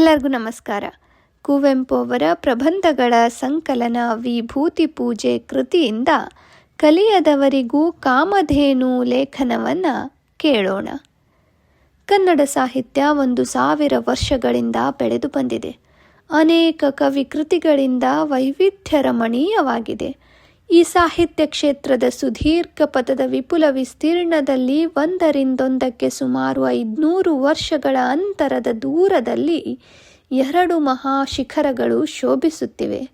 ಎಲ್ಲರಿಗೂ ನಮಸ್ಕಾರ. ಕುವೆಂಪು ಅವರ ಪ್ರಬಂಧಗಳ ಸಂಕಲನ ವಿಭೂತಿ ಪೂಜೆ ಕೃತಿಯಿಂದ ಕಲಿಯದವರಿಗೂ ಕಾಮಧೇನು ಲೇಖನವನ್ನು ಕೇಳೋಣ. ಕನ್ನಡ ಸಾಹಿತ್ಯ ಒಂದು ಸಾವಿರ ವರ್ಷಗಳಿಂದ ಬೆಳೆದು ಬಂದಿದೆ. ಅನೇಕ ಕವಿ ಕೃತಿಗಳಿಂದ ವೈವಿಧ್ಯ ರಮಣೀಯವಾಗಿದೆ ಈ ಸಾಹಿತ್ಯ ಕ್ಷೇತ್ರದ ಸುದೀರ್ಘ ಪಥದ ವಿಪುಲ ವಿಸ್ತೀರ್ಣದಲ್ಲಿ ಒಂದರಿಂದೊಂದಕ್ಕೆ ಸುಮಾರು ಐದುನೂರು ವರ್ಷಗಳ ಅಂತರದ ದೂರದಲ್ಲಿ ಎರಡು ಮಹಾಶಿಖರಗಳು ಶೋಭಿಸುತ್ತಿವೆ.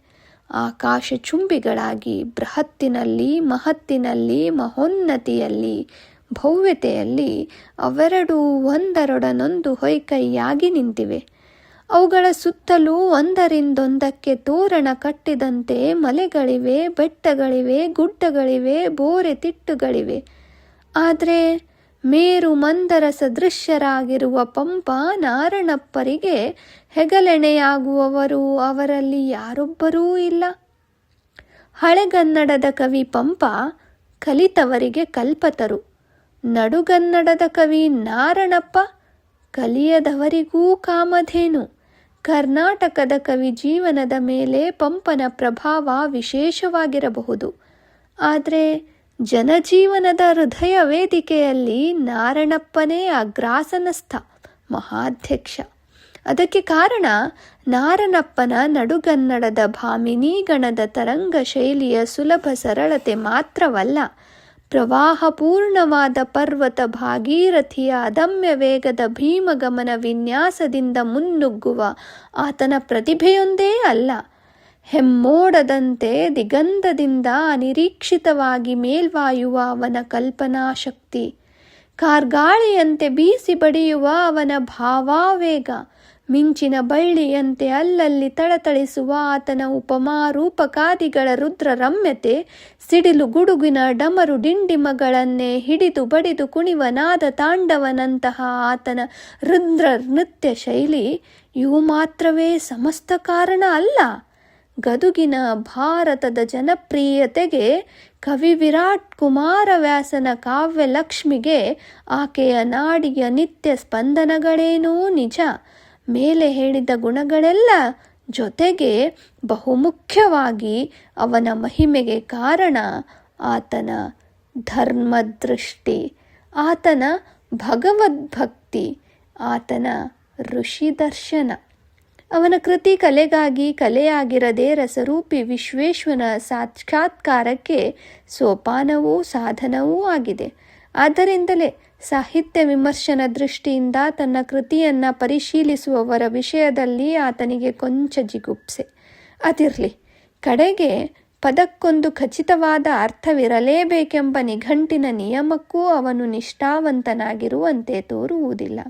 ಆಕಾಶ ಚುಂಬಿಗಳಾಗಿ ಬೃಹತ್ತಿನಲ್ಲಿ, ಮಹತ್ತಿನಲ್ಲಿ, ಮಹೋನ್ನತಿಯಲ್ಲಿ, ಭವ್ಯತೆಯಲ್ಲಿ ಅವೆರಡೂ ಒಂದರೊಡನೊಂದು ಹೊಯ್ಕೈಯಾಗಿ ನಿಂತಿವೆ. ಅವುಗಳ ಸುತ್ತಲೂ ಒಂದರಿಂದೊಂದಕ್ಕೆ ತೋರಣ ಕಟ್ಟಿದಂತೆ ಮಲೆಗಳಿವೆ, ಬೆಟ್ಟಗಳಿವೆ, ಗುಡ್ಡಗಳಿವೆ, ಬೋರೆ ತಿಟ್ಟುಗಳಿವೆ. ಆದರೆ ಮೇರು ಮಂದರ ಸದೃಶ್ಯರಾಗಿರುವ ಪಂಪ ನಾರಣಪ್ಪರಿಗೆ ಹೆಗಲೆಣೆಯಾಗುವವರು ಅವರಲ್ಲಿ ಯಾರೊಬ್ಬರೂ ಇಲ್ಲ. ಹಳೆಗನ್ನಡದ ಕವಿ ಪಂಪ ಕಲಿತವರಿಗೆ ಕಲ್ಪತರು. ನಡುಗನ್ನಡದ ಕವಿ ನಾರಣಪ್ಪ ಕಲಿಯದವರಿಗೂ ಕಾಮಧೇನು. ಕರ್ನಾಟಕದ ಕವಿ ಜೀವನದ ಮೇಲೆ ಪಂಪನ ಪ್ರಭಾವ ವಿಶೇಷವಾಗಿರಬಹುದು. ಆದರೆ ಜನಜೀವನದ ಹೃದಯ ವೇದಿಕೆಯಲ್ಲಿ ನಾರಣಪ್ಪನೇ ಅಗ್ರಾಸನಸ್ಥ ಮಹಾಧ್ಯಕ್ಷ. ಅದಕ್ಕೆ ಕಾರಣ ನಾರಣಪ್ಪನ ನಡುಗನ್ನಡದ ಭಾಮಿನಿ ಗಣದ ತರಂಗ ಶೈಲಿಯ ಸುಲಭ ಸರಳತೆ ಮಾತ್ರವಲ್ಲ ಪ್ರವಾಹಪೂರ್ಣವಾದ ಪರ್ವತ ಭಾಗೀರಥಿಯ ಅದಮ್ಯ ವೇಗದ ಭೀಮಗಮನ ವಿನ್ಯಾಸದಿಂದ ಮುನ್ನುಗ್ಗುವ ಆತನ ಪ್ರತಿಭೆಯೊಂದೇ ಅಲ್ಲ. ಹೆಮ್ಮೋಡದಂತೆ ದಿಗಂಧದಿಂದ ಅನಿರೀಕ್ಷಿತವಾಗಿ ಮೇಲ್ವಾಯುವ ಅವನ ಕಲ್ಪನಾ ಶಕ್ತಿ ಕಾರ್ಗಾಳಿಯಂತೆ ಬೀಸಿ ಬಡಿಯುವ ಅವನ ಭಾವಾವೇಗ, ಮಿಂಚಿನ ಬಳ್ಳಿಯಂತೆ ಅಲ್ಲಲ್ಲಿ ತಳತಳಿಸುವ ಆತನ ಉಪಮಾರೂಪಕಾದಿಗಳ ರುದ್ರ ರಮ್ಯತೆ ಸಿಡಿಲು ಗುಡುಗಿನ ಡಮರು ಡಿಂಡಿಮಗಳನ್ನೇ ಹಿಡಿದು ಬಡಿದು ಕುಣಿವನಾದ ತಾಂಡವನಂತಹ ಆತನ ರುದ್ರ ನೃತ್ಯ ಶೈಲಿ ಇವು ಮಾತ್ರವೇ ಸಮಸ್ತ ಕಾರಣ ಅಲ್ಲ. ಗದುಗಿನ ಭಾರತದ ಜನಪ್ರಿಯತೆಗೆ ಕವಿ ವಿರಾಟ್ ಕುಮಾರವ್ಯಾಸನ ಕಾವ್ಯಲಕ್ಷ್ಮಿಗೆ ಆಕೆಯ ನಾಡಿಯ ನಿತ್ಯ ಸ್ಪಂದನಗಳೇನೂ ನಿಜ. ಮೇಲೆ ಹೇಳಿದ ಗುಣಗಳೆಲ್ಲ ಜೊತೆಗೆ ಬಹುಮುಖ್ಯವಾಗಿ ಅವನ ಮಹಿಮೆಗೆ ಕಾರಣ ಆತನ ಧರ್ಮದೃಷ್ಟಿ, ಆತನ ಭಗವದ್ಭಕ್ತಿ, ಆತನ ಋಷಿ ದರ್ಶನ ಅವನ ಕೃತಿ ಕಲೆಗಾಗಿ ಕಲೆಯಾಗಿರದೆ ರಸರೂಪಿ ವಿಶ್ವೇಶ್ವನ ಸಾಕ್ಷಾತ್ಕಾರಕ್ಕೆ ಸೋಪಾನವೂ ಸಾಧನವೂ ಆಗಿದೆ. ಆದ್ದರಿಂದಲೇ ಸಾಹಿತ್ಯ ವಿಮರ್ಶನ ದೃಷ್ಟಿಯಿಂದ ತನ್ನ ಕೃತಿಯನ್ನು ಪರಿಶೀಲಿಸುವವರ ವಿಷಯದಲ್ಲಿ ಆತನಿಗೆ ಕೊಂಚ ಜಿಗುಪ್ಸೆ. ಅದಿರಲಿ, ಕಡೆಗೆ ಪದಕ್ಕೊಂದು ಖಚಿತವಾದ ಅರ್ಥವಿರಲೇಬೇಕೆಂಬ ನಿಘಂಟಿನ ನಿಯಮಕ್ಕೂ ಅವನು ನಿಷ್ಠಾವಂತನಾಗಿರುವಂತೆ ತೋರುವುದಿಲ್ಲ.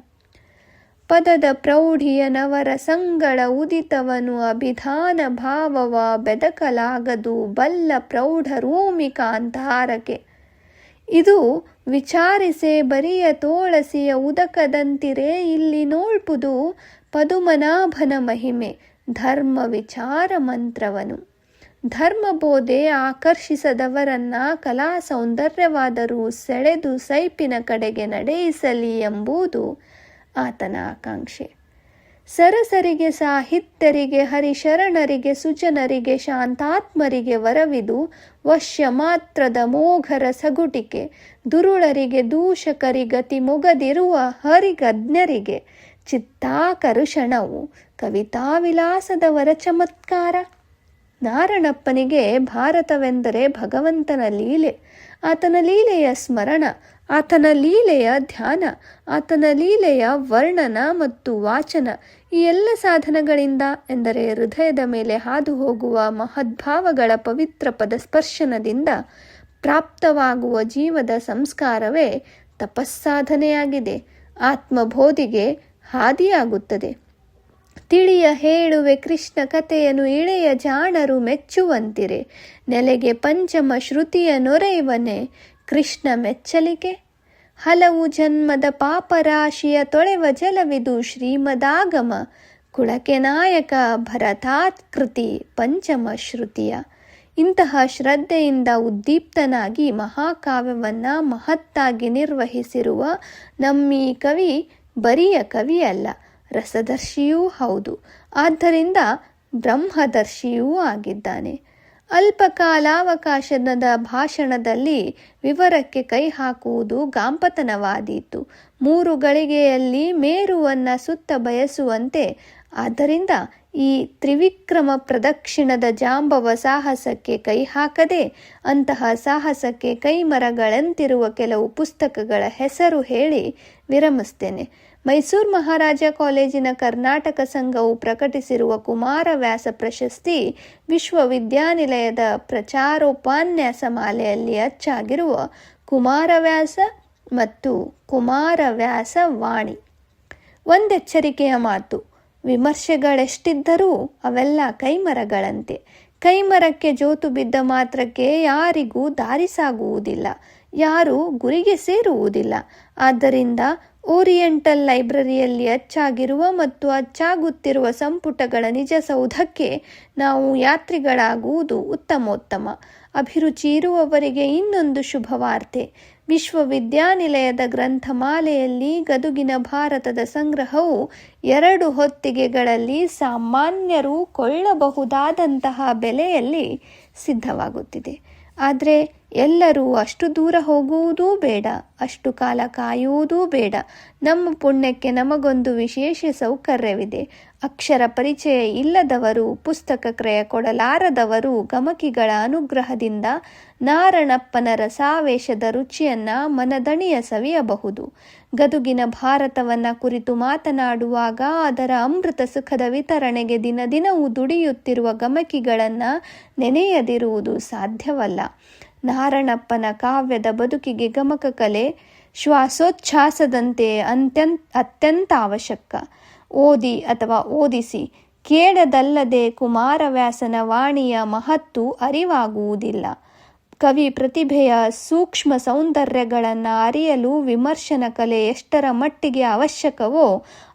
ಪದದ ಪ್ರೌಢಿಯ ನವರ ಸಂಗಳ ಉದಿತವನು ಅಭಿಧಾನ ಭಾವವ ಬೆದಕಲಾಗದು ಬಲ್ಲ ಪ್ರೌಢ ರೂಮಿಕಾಂತಾರಕೆ ಇದು ವಿಚಾರಿಸೆ ಬರಿಯ ತೋಳಸಿಯ ಉದಕದಂತಿರೆ ಇಲ್ಲಿ ನೋಳ್ಪುದು ಪದುಮನಾಭನ ಮಹಿಮೆ, ಧರ್ಮ ವಿಚಾರ ಮಂತ್ರವನು. ಧರ್ಮಬೋಧೆ ಆಕರ್ಷಿಸದವರನ್ನ ಕಲಾ ಸೌಂದರ್ಯವಾದರೂ ಸೆಳೆದು ಸೈಪಿನ ಕಡೆಗೆ ನಡೆಯಿಸಲಿ ಎಂಬುದು ಆತನ ಆಕಾಂಕ್ಷೆ. ಸರಸರಿಗೆ, ಸಾಹಿತ್ಯರಿಗೆ, ಹರಿಶರಣರಿಗೆ, ಸುಜನರಿಗೆ, ಶಾಂತಾತ್ಮರಿಗೆ ವರವಿದು ವಶ್ಯ ಮಾತ್ರದ ಮೋಘರ ಸಗುಟಿಕೆ. ದುರುಳರಿಗೆ, ದೂಷಕರಿಗತಿ ಮೊಗದಿರುವ ಹರಿಗಜ್ಞರಿಗೆ ಚಿತ್ತಾಕರುಷಣವು. ಕವಿತಾ ವಿಲಾಸದವರ ಚಮತ್ಕಾರ. ನಾರಣಪ್ಪನಿಗೆ ಭಾರತವೆಂದರೆ ಭಗವಂತನ ಲೀಲೆ. ಆತನ ಲೀಲೆಯ ಸ್ಮರಣ ಆತನ ಲೀಲೆಯ ಧ್ಯಾನ, ಆತನ ಲೀಲೆಯ ವರ್ಣನ ಮತ್ತು ವಾಚನ ಈ ಎಲ್ಲ ಸಾಧನಗಳಿಂದ ಎಂದರೆ ಹೃದಯದ ಮೇಲೆ ಹಾದು ಹೋಗುವ ಮಹದ್ಭಾವಗಳ ಪವಿತ್ರ ಪದ ಸ್ಪರ್ಶನದಿಂದ ಪ್ರಾಪ್ತವಾಗುವ ಜೀವದ ಸಂಸ್ಕಾರವೇ ತಪಸ್ಸಾಧನೆಯಾಗಿದೆ. ಆತ್ಮಬೋಧಿಗೆ ಹಾದಿಯಾಗುತ್ತದೆ. ತಿಳಿಯ ಹೇಳುವೆ ಕೃಷ್ಣ ಕಥೆಯನ್ನು ಇಳೆಯ ಜಾಣರು ಮೆಚ್ಚುವಂತಿರೆ. ನೆಲೆಗೆ ಪಂಚಮ ಶ್ರುತಿಯ ನೊರೆಯುವನೆ. ಕೃಷ್ಣ ಮೆಚ್ಚಲಿಕೆ. ಹಲವು ಜನ್ಮದ ಪಾಪರಾಶಿಯ ತೊಳೆವ ಜಲವಿದು ಶ್ರೀಮದಾಗಮ. ಕುಳಕೆ ನಾಯಕ ಭರತಾತ್ಕೃತಿ ಪಂಚಮ ಶ್ರುತಿಯ. ಇಂತಹ ಶ್ರದ್ಧೆಯಿಂದ ಉದ್ದೀಪ್ತನಾಗಿ ಮಹಾಕಾವ್ಯವನ್ನು ಮಹತ್ತಾಗಿ ನಿರ್ವಹಿಸಿರುವ ನಮ್ಮೀ ಕವಿ ಬರಿಯ ಕವಿಯಲ್ಲ, ರಸದರ್ಶಿಯೂ ಹೌದು. ಆದ್ದರಿಂದ ಬ್ರಹ್ಮದರ್ಶಿಯೂ ಆಗಿದ್ದಾನೆ. ಅಲ್ಪ ಕಾಲಾವಕಾಶದ ಭಾಷಣದಲ್ಲಿ ವಿವರಕ್ಕೆ ಕೈ ಹಾಕುವುದು ಗಾಂಪತನವಾದೀತು. ಮೂರು ಗಳಿಗೆಯಲ್ಲಿ ಮೇರುವನ್ನು ಸುತ್ತ ಬಯಸುವಂತೆ. ಆದ್ದರಿಂದ ಈ ತ್ರಿವಿಕ್ರಮ ಪ್ರದಕ್ಷಿಣದ ಜಾಂಬವ ಸಾಹಸಕ್ಕೆ ಕೈ ಹಾಕದೆ, ಅಂತಹ ಸಾಹಸಕ್ಕೆ ಕೈಮರಗಳಂತಿರುವ ಕೆಲವು ಪುಸ್ತಕಗಳ ಹೆಸರು ಹೇಳಿ ವಿರಮಿಸ್ತೇನೆ. ಮೈಸೂರು ಮಹಾರಾಜ ಕಾಲೇಜಿನ ಕರ್ನಾಟಕ ಸಂಘವು ಪ್ರಕಟಿಸಿರುವ ಕುಮಾರವ್ಯಾಸ ಪ್ರಶಸ್ತಿ ವಿಶ್ವವಿದ್ಯಾನಿಲಯದ ಪ್ರಚಾರೋಪನ್ಯಾಸ ಮಾಲೆಯಲ್ಲಿ ಅಚ್ಚಾಗಿರುವ ಕುಮಾರವ್ಯಾಸ ಮತ್ತು ಕುಮಾರವ್ಯಾಸ ವಾಣಿ. ಒಂದೆಚ್ಚರಿಕೆಯ ಮಾತು, ವಿಮರ್ಶೆಗಳೆಷ್ಟಿದ್ದರೂ ಅವೆಲ್ಲ ಕೈಮರಗಳಂತೆ. ಕೈಮರಕ್ಕೆ ಜೋತು ಬಿದ್ದ ಮಾತ್ರಕ್ಕೆ ಯಾರಿಗೂ ದಾರಿ ಸಾಗುವುದಿಲ್ಲ. ಯಾರು ಗುರಿಗೆ ಸೇರುವುದಿಲ್ಲ. ಆದ್ದರಿಂದ ಓರಿಯೆಂಟಲ್ ಲೈಬ್ರರಿಯಲ್ಲಿ ಅಚ್ಚಾಗಿರುವ ಮತ್ತು ಅಚ್ಚಾಗುತ್ತಿರುವ ಸಂಪುಟಗಳ ನಿಜ ಸೌಧಕ್ಕೆ ನಾವು ಯಾತ್ರಿಗಳಾಗುವುದು ಉತ್ತಮೋತ್ತಮ. ಅಭಿರುಚಿ ಇರುವವರಿಗೆ ಇನ್ನೊಂದು ಶುಭವಾರ್ತೆ. ವಿಶ್ವವಿದ್ಯಾನಿಲಯದ ಗ್ರಂಥಮಾಲೆಯಲ್ಲಿ ಗದುಗಿನ ಭಾರತದ ಸಂಗ್ರಹವು ಎರಡು ಹೊತ್ತಿಗೆಗಳಲ್ಲಿ ಸಾಮಾನ್ಯರು ಕೊಳ್ಳಬಹುದಾದಂತಹ ಬೆಲೆಯಲ್ಲಿ ಸಿದ್ಧವಾಗುತ್ತಿದೆ. ಆದರೆ ಎಲ್ಲರೂ ಅಷ್ಟು ದೂರ ಹೋಗುವುದೂ ಬೇಡ, ಅಷ್ಟು ಕಾಲ ಕಾಯುವುದೂ ಬೇಡ. ನಮ್ಮ ಪುಣ್ಯಕ್ಕೆ ನಮಗೊಂದು ವಿಶೇಷ ಸೌಕರ್ಯವಿದೆ. ಅಕ್ಷರ ಪರಿಚಯ ಇಲ್ಲದವರು, ಪುಸ್ತಕ ಕ್ರಯ ಕೊಡಲಾರದವರು ಗಮಕಿಗಳ ಅನುಗ್ರಹದಿಂದ ನಾರಣಪ್ಪನ ರಸಾವೇಶದ ರುಚಿಯನ್ನು ಮನದಣಿಯ ಸವಿಯಬಹುದು. ಗದುಗಿನ ಭಾರತವನ್ನ ಕುರಿತು ಮಾತನಾಡುವಾಗ ಅದರ ಅಮೃತ ಸುಖದ ವಿತರಣೆಗೆ ದಿನ ದಿನವೂ ದುಡಿಯುತ್ತಿರುವ ಗಮಕಿಗಳನ್ನ ನೆನೆಯದಿರುವುದು ಸಾಧ್ಯವಲ್ಲ. ನಾರಣಪ್ಪನ ಕಾವ್ಯದ ಬದುಕಿಗೆ ಗಮಕ ಕಲೆ ಶ್ವಾಸೋಚ್ಛಾಸದಂತೆಯೇ ಅತ್ಯಂತ ಅತ್ಯಂತ ಅವಶ್ಯಕ. ಓದಿ ಅಥವಾ ಓದಿಸಿ, ಕೇಳದಲ್ಲದೆ ಕುಮಾರವ್ಯಾಸನ ವಾಣಿಯ ಮಹತ್ತು ಅರಿವಾಗುವುದಿಲ್ಲ. ಕವಿ ಪ್ರತಿಭೆಯ ಸೂಕ್ಷ್ಮ ಸೌಂದರ್ಯಗಳನ್ನು ಅರಿಯಲು ವಿಮರ್ಶನ ಕಲೆ ಎಷ್ಟರ ಮಟ್ಟಿಗೆ ಅವಶ್ಯಕವೋ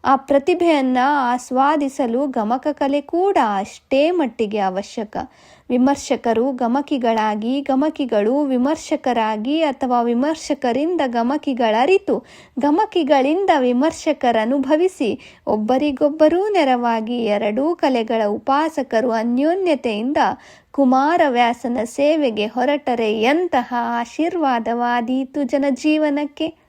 ಆ ಪ್ರತಿಭೆಯನ್ನು ಆಸ್ವಾದಿಸಲು ಗಮಕ ಕಲೆ ಕೂಡ ಅಷ್ಟೇ ಮಟ್ಟಿಗೆ ಅವಶ್ಯಕ. ವಿಮರ್ಶಕರು ಗಮಕಿಗಳಾಗಿ, ಗಮಕಿಗಳು ವಿಮರ್ಶಕರಾಗಿ ಅಥವಾ ವಿಮರ್ಶಕರಿಂದ ಗಮಕಿಗಳರಿತು, ಗಮಕಿಗಳಿಂದ ವಿಮರ್ಶಕರನುಭವಿಸಿ ಒಬ್ಬರಿಗೊಬ್ಬರೂ ನೆರವಾಗಿ ಎರಡೂ ಕಲೆಗಳ ಉಪಾಸಕರು ಅನ್ಯೋನ್ಯತೆಯಿಂದ ಕುಮಾರವ್ಯಾಸನ ಸೇವೆಗೆ ಹೊರಟರೆ ಎಂತಹ ಆಶೀರ್ವಾದವಾದೀತು ಜನಜೀವನಕ್ಕೆ.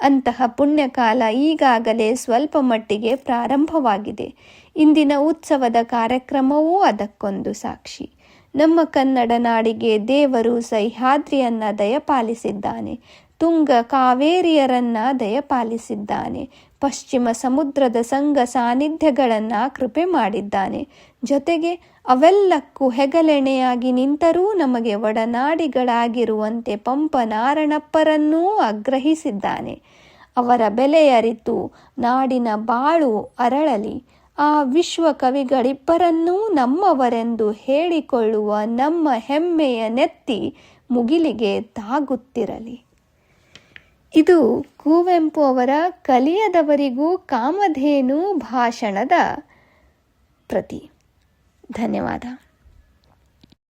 ಅಂತಹ ಪುಣ್ಯಕಾಲ ಈಗಾಗಲೇ ಸ್ವಲ್ಪ ಮಟ್ಟಿಗೆ ಪ್ರಾರಂಭವಾಗಿದೆ. ಇಂದಿನ ಉತ್ಸವದ ಕಾರ್ಯಕ್ರಮವೂ ಅದಕ್ಕೊಂದು ಸಾಕ್ಷಿ. ನಮ್ಮ ಕನ್ನಡ ನಾಡಿಗೆ ದೇವರು ಸಹ್ಯಾದ್ರಿಯನ್ನ ದಯಪಾಲಿಸಿದ್ದಾನೆ. ತುಂಗ ಕಾವೇರಿಯರನ್ನ ದಯಪಾಲಿಸಿದ್ದಾನೆ. ಪಶ್ಚಿಮ ಸಮುದ್ರದ ಸಂಘ ಸಾನ್ನಿಧ್ಯಗಳನ್ನು ಕೃಪೆ ಮಾಡಿದ್ದಾನೆ. ಜೊತೆಗೆ ಅವೆಲ್ಲಕ್ಕೂ ಹೆಗಲೆಣೆಯಾಗಿ ನಿಂತರೂ ನಮಗೆ ಒಡನಾಡಿಗಳಾಗಿರುವಂತೆ ಪಂಪ ನಾರಣಪ್ಪರನ್ನೂ ಆಗ್ರಹಿಸಿದ್ದಾನೆ. ಅವರ ಬೆಲೆಯರಿತು ನಾಡಿನ ಬಾಳು ಅರಳಲಿ. ಆ ವಿಶ್ವ ಕವಿಗಳಿಬ್ಬರನ್ನೂ ನಮ್ಮವರೆಂದು ಹೇಳಿಕೊಳ್ಳುವ ನಮ್ಮ ಹೆಮ್ಮೆಯ ನೆತ್ತಿ ಮುಗಿಲಿಗೆ ತಾಗುತ್ತಿರಲಿ. ಇದು ಕುವೆಂಪು ಅವರ ಕಲಿಯದವರಿಗೂ ಕಾಮಧೇನು ಭಾಷಣದ ಪ್ರತಿ. धन्यवाद हाँ।